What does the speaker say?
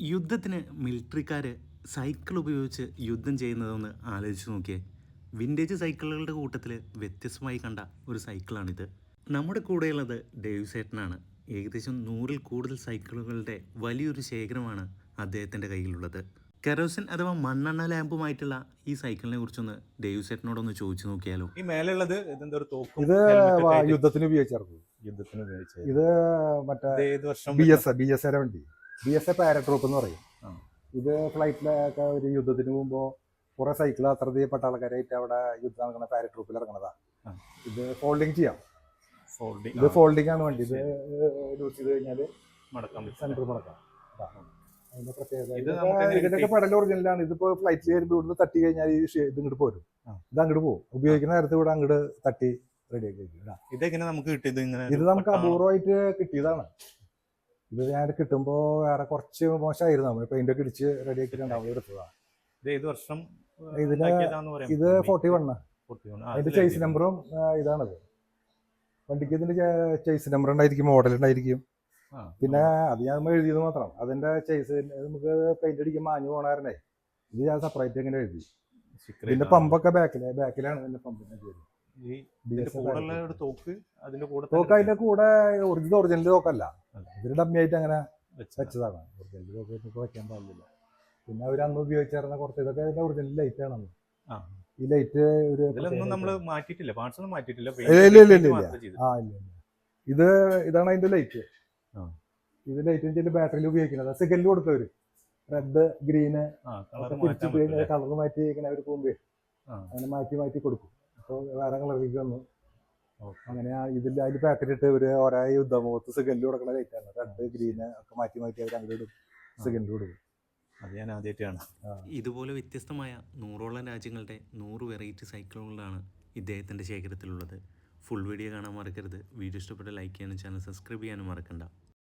യുദ്ധത്തിന് മിലിറ്ററിക്കാർ സൈക്കിൾ ഉപയോഗിച്ച് യുദ്ധം ചെയ്യുന്നതെന്ന് ആലോചിച്ച് നോക്കിയേ. വിന്റേജ് സൈക്കിളുകളുടെ കൂട്ടത്തിൽ വ്യത്യസ്തമായി കണ്ട ഒരു സൈക്കിളാണിത്. നമ്മുടെ കൂടെയുള്ളത് ഡേവ് സേട്ടനാണ് ഏകദേശം നൂറിൽ കൂടുതൽ സൈക്കിളുകളുടെ വലിയൊരു ശേഖരമാണ് അദ്ദേഹത്തിന്റെ കയ്യിലുള്ളത്. കെറോസിൻ അഥവാ മണ്ണെണ്ണ ലാമ്പുമായിട്ടുള്ള ഈ സൈക്കിളിനെ കുറിച്ചൊന്ന് ഡേവ് സേട്ടനോടൊന്ന് ചോദിച്ചു നോക്കിയാലോ? ഈ മേലുള്ളത് ഇതെന്താ ഒരു തോക്കും ഇത് യുദ്ധത്തിന് ഉപയോഗിച്ചു യുദ്ധത്തിന് ഉപയോഗിച്ചത് ഇത് മറ്റേ ബി എസ് ബി എസ് വണ്ടി? ബി എസ് എ പാരട്രൂപ്പ് എന്ന് പറയും. ഇത് ഫ്ലൈറ്റിലൊക്കെ ഒരു യുദ്ധത്തിന് പോകുമ്പോൾ കുറെ സൈക്കിൾ അത്ര ചെയ്യപ്പെട്ട ആൾക്കാരായിട്ട് അവിടെ യുദ്ധം നടക്കുന്ന പാരട്രൂപ്പിൽ ഇറങ്ങണതാ ഇത് ഫോൾഡിങ് ചെയ്യാം. ഫോൾഡിങ് ഇത് ഫോൾഡിംഗ് ആണ് വണ്ടി ഇത് ലൂസ് ചെയ്ത് കഴിഞ്ഞാൽ മടക്കാം മടക്കാം. അതിന്റെ പ്രത്യേകത. ഇതിന്റെയൊക്കെ കിട്ടി? ഒറിജിനലാണ്. ഇതിപ്പോ ഫ്ലൈറ്റ് വരുമ്പോൾ ഇവിടുന്ന് തട്ടി കഴിഞ്ഞാൽ ഈ ഷേ- ഇത് ഇങ്ങോട്ട് പോരും. ഇത് അങ്ങോട്ട് പോകും. ഉപയോഗിക്കുന്ന നേരത്തെ ഇവിടെ അങ്ങോട്ട് തട്ടി റെഡിയാക്കി. ഇതെങ്ങനെ നമുക്ക് കിട്ടിയത് ഇങ്ങനെ ഇത് നമുക്ക് അപൂർവമായിട്ട് കിട്ടിയതാണ്. ഇത് ഞാൻ കിട്ടുമ്പോൾ വേറെ കുറച്ച് മോശമായിരുന്നു. നമ്മൾ പെയിന്റ് ഒക്കെ ഇടിച്ച് റെഡി ആക്കിയിട്ടുണ്ടാവും എടുത്തതാണ് ഇത് ഏത് വർഷം ഇതിന് ഇത് ഫോർട്ടി വൺ 41. ആ, അതിന്റെ ചേസ് നമ്പറും ഇതാണത്. വണ്ടിക്ക് ഇതിന്റെ ചേസ് നമ്പർ ഉണ്ടായിരിക്കും മോഡൽ ഉണ്ടായിരിക്കും. പിന്നെ അത് ഞാൻ എഴുതിയത് മാത്രം. അതിന്റെ ചേസ് നമുക്ക് പെയിന്റ് അടിക്കാൻ മാഞ്ഞു പോണാരനെ ഇത് ഞാൻ സെപ്പറേറ്റ് ഇങ്ങനെ എഴുതി. പിന്നെ ഇതിന്റെ. പമ്പൊക്കെ ബാക്കിലെ ബാക്കിലാണ് ഇതിന്റെ പമ്പിന്റെ പേര് ഈ ഇതിന്റെ കൂടെയുള്ള ഒരു തോക്ക് അതിന്റെ കൂടെ തോക്ക് അതിന്റെ കൂടെ ഒറിജിനൽ ഒറിജിനൽ തോക്കല്ല ഇവർ ഇതിന് ഡമ്മി ആയിട്ട് അങ്ങനെ വെച്ചതാ. വെച്ചതാണ് ഒറിജിനൽ തോക്ക് വെക്കാൻ പാടില്ല പിന്നെ അവർ അന്ന് ഉപയോഗിച്ചിരുന്ന കുറച്ച് ഇതൊക്കെ അതിന്റെ ഒറിജിനൽ ലൈറ്റ് ആണ് ആ. ഈ ലൈറ്റ് ഒരു ഇതിലൊന്നും നമ്മൾ മാറ്റിയിട്ടില്ല പാർട്സ് ഒന്നും മാറ്റിയിട്ടില്ല ഇല്ല, ഇല്ല, ഇല്ല. ആ. ഇത് ഇതാണ് അതിന്റെ ലൈറ്റ്. ഇത് ലൈറ്റ് വെച്ചാൽ ബാറ്ററിയിൽ ഉപയോഗിക്കുന്നത് സെക്കൻഡിൽ കൊടുത്തവര് റെഡ് ഗ്രീന്. കളർ മാറ്റി ഇങ്ങനെ അവർ പോകുമ്പോൾ. അങ്ങനെ മാറ്റി മാറ്റി കൊടുക്കും അപ്പോൾ വേറെ കളറിലേക്ക് വന്നു. അങ്ങനെ ഇതിൽ അതിൽ പാക്കറ്റിട്ട് ഇട്ട് ഒരു ഒരേ യുദ്ധമുഖത്ത് സെക്കൻഡിൽ കൊടുക്കുന്ന ലൈറ്റാണ് റെഡ് ഗ്രീന് ഒക്കെ മാറ്റി മാറ്റി അവർ അങ്ങനെ ഇടും. സെക്കൻഡിൽ കൊടുക്കും. അത് ഞാൻ ആദ്യമായിട്ടാണ് ഇതുപോലെ വ്യത്യസ്തമായ നൂറോളം രാജ്യങ്ങളുടെ നൂറ് വെറൈറ്റി സൈക്കിളുകളാണ് ഇദ്ദേഹത്തിന്റെ ശേഖരത്തിലുള്ളത്. ഫുൾ വീഡിയോ കാണാൻ മറക്കരുത്. വീഡിയോ ഇഷ്ടപ്പെട്ട ലൈക്ക് ചെയ്യാനും ചാനൽ സബ്സ്ക്രൈബ് ചെയ്യാനും മറക്കണ്ട.